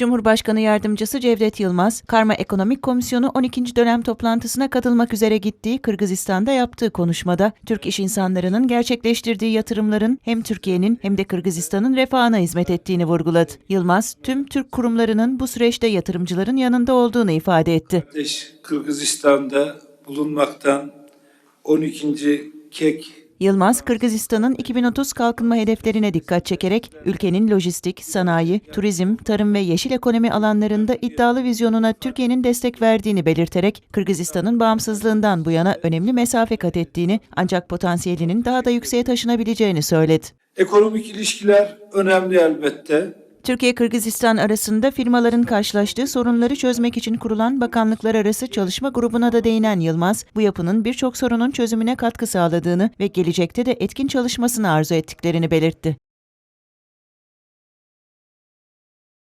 Cumhurbaşkanı Yardımcısı Cevdet Yılmaz, Karma Ekonomik Komisyonu 12. dönem toplantısına katılmak üzere gittiği Kırgızistan'da yaptığı konuşmada, Türk iş insanlarının gerçekleştirdiği yatırımların hem Türkiye'nin hem de Kırgızistan'ın refahına hizmet ettiğini vurguladı. Yılmaz, tüm Türk kurumlarının bu süreçte yatırımcıların yanında olduğunu ifade etti. Kırgızistan'da bulunmaktan 12. kek Yılmaz, Kırgızistan'ın 2030 kalkınma hedeflerine dikkat çekerek ülkenin lojistik, sanayi, turizm, tarım ve yeşil ekonomi alanlarında iddialı vizyonuna Türkiye'nin destek verdiğini belirterek Kırgızistan'ın bağımsızlığından bu yana önemli mesafe kat ettiğini ancak potansiyelinin daha da yükseğe taşınabileceğini söyledi. ekonomik ilişkiler önemli elbette. Türkiye-Kırgızistan arasında firmaların karşılaştığı sorunları çözmek için kurulan bakanlıklar arası çalışma grubuna da değinen Yılmaz, bu yapının birçok sorunun çözümüne katkı sağladığını ve gelecekte de etkin çalışmasını arzu ettiklerini belirtti.